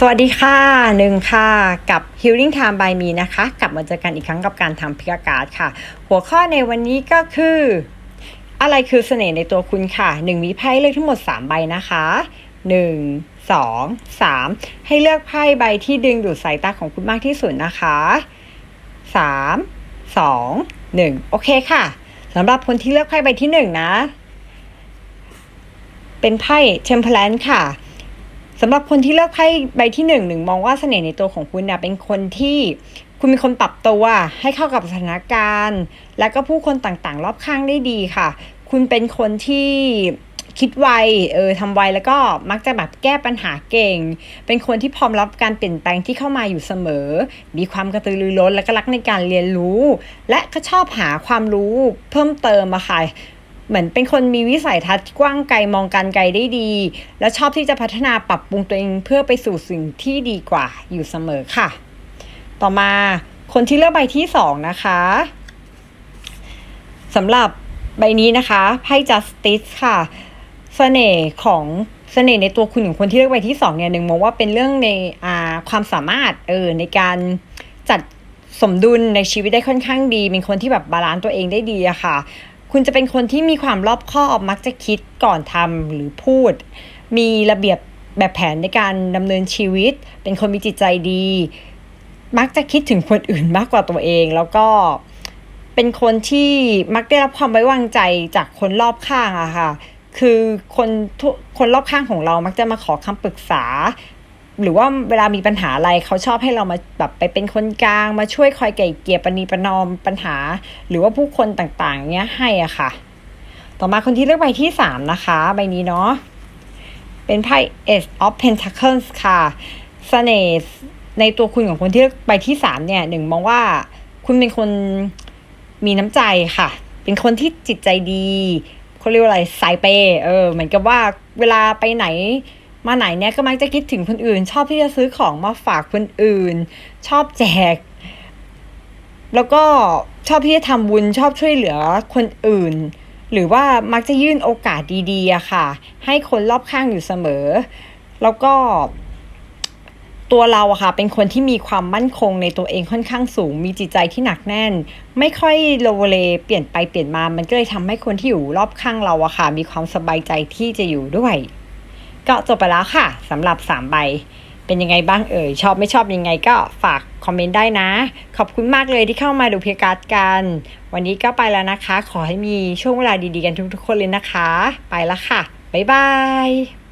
สวัสดีค่ะหนึ่งค่ะกับ Healing Time by Me นะคะ กลับมาเจอกันอีกครั้งกับการทำพิกการ์ดค่ะ หัวข้อในวันนี้ก็คือ อะไรคือเสน่ห์ในตัวคุณค่ะหนึ่งมีไพ่เลือกทั้งหมด 3 ใบนะคะหนึ่งสองสามให้เลือกไพ่ใบที่ดึงดูดสายตาของคุณมากที่สุดนะคะสามสองหนึ่งโอเคค่ะสำหรับคนที่เลือกไพ่ใบที่หนึ่งนะ เป็นไพ่ Temperance ค่ะ สำหรับคนที่เลือกไพ่ใบที่หนึ่งหนึ่งมองว่าเสน่ห์ในตัวของคุณเนี่ยเป็นคนที่คุณมีคนปรับตัวให้เข้ากับสถานการณ์ และก็ผู้คนต่างๆ รอบข้างได้ดีค่ะ คุณเป็นคนที่คิดไว เออทำไวแล้วก็มักจะแบบแก้ปัญหาเก่ง เป็นคนที่พร้อมรับการเปลี่ยนแปลงที่เข้ามาอยู่เสมอ มีความกระตือรือร้นและก็รักในการเรียนรู้ และก็ชอบหาความรู้เพิ่มเติมอะค่ะ เหมือนเป็นคนมีวิสัยทัศน์กว้างไกลมองการไกลได้ดี และชอบที่จะพัฒนาปรับปรุงตัวเองเพื่อไปสู่สิ่งที่ดีกว่าอยู่เสมอค่ะ ต่อมาคนที่เลือกใบที่สองนะคะสำหรับใบนี้นะคะไพ่ justice ค่ะเสน่ห์ของเสน่ห์ในตัวคุณของคนที่เลือกใบที่สองเนี่ยหนึ่งมองว่าเป็นเรื่องในอ่าความสามารถเออในการจัดสมดุลในชีวิตได้ค่อนข้างดี เป็นคนที่แบบบาลานซ์ตัวเองได้ดีอะค่ะ คุณจะเป็นคนที่มีความรอบคอบมักจะคิดก่อนทำหรือพูด มีระเบียบแบบแผนในการดำเนินชีวิต เป็นคนมีจิตใจดี มักจะคิดถึงคนอื่นมากกว่าตัวเอง แล้วก็เป็นคนที่มักได้รับความไว้วางใจจากคนรอบข้างอะค่ะ คือคนทุกคนรอบข้างของเรามักจะมาขอคำปรึกษา หรือว่าเวลามีปัญหาอะไรเขาชอบให้เรามาแบบไปเป็นคนกลางมาช่วยคอยไก่เกี่ยประนีประนอมปัญหา หรือว่าผู้คนต่างๆเนี้ยให้อะค่ะ ต่อมาคนที่เลือกใบที่สามนะคะใบนี้เนาะเป็นไพ่ Ace of Pentacles ค่ะเสน่ห์ในตัวคุณของคนที่เลือกใบที่สามเนี่ยหนึ่งมองว่าคุณเป็นคนมีน้ำใจค่ะ เป็นคนที่จิตใจดีเขาเรียกว่าอะไรสายเปย์เออเหมือนกับว่าเวลาไปไหน มาไหนเนี่ยก็มักจะคิดถึงคนอื่น ชอบที่จะซื้อของมาฝากคนอื่น ชอบแจก แล้วก็ชอบที่จะทำบุญชอบช่วยเหลือคนอื่น หรือว่ามักจะยื่นโอกาสดีๆอะค่ะ ให้คนรอบข้างอยู่เสมอ แล้วก็ตัวเราอะค่ะเป็นคนที่มีความมั่นคงในตัวเองค่อนข้างสูง มีจิตใจที่หนักแน่น ไม่ค่อยโลเลเปลี่ยนไปเปลี่ยนมา มันก็เลยทำให้คนที่อยู่รอบข้างเราอะค่ะมีความสบายใจที่จะอยู่ด้วย ก็จบไปแล้วค่ะสำหรับ 3 ใบ เป็นยังไงบ้างเอ่ยชอบไม่ชอบยังไงก็ฝากคอมเมนต์ได้นะ ขอบคุณมากเลยที่เข้ามาดูเพียการ์ดกัน วันนี้ก็ไปแล้วนะคะ ขอให้มีช่วงเวลาดีๆกันทุกๆคนเลยนะคะ ไปแล้วค่ะ บ๊ายบาย